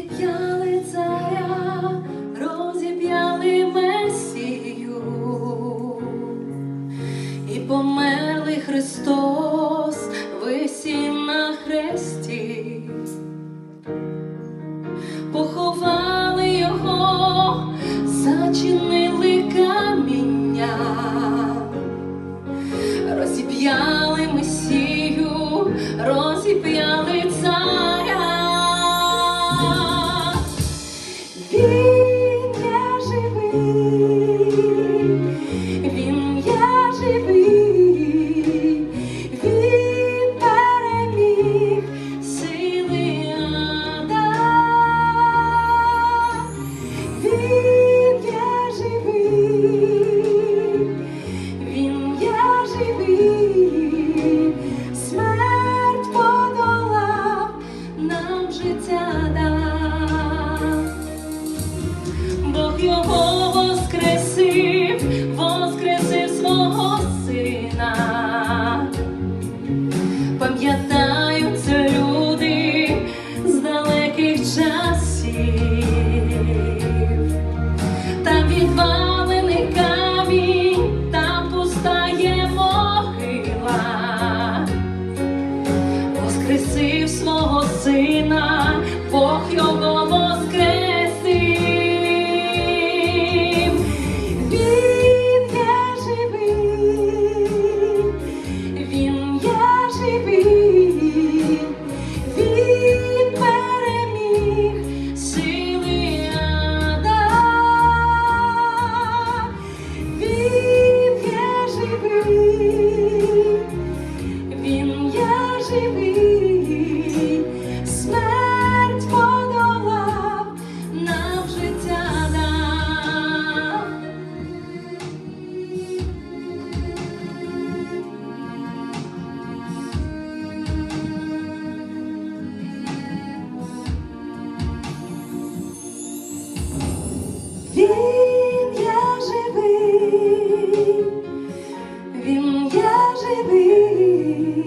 розіп'яли царя, розіп'яли Месію і померли Христос висів на хресті. E nada. Він є живий, він є живий,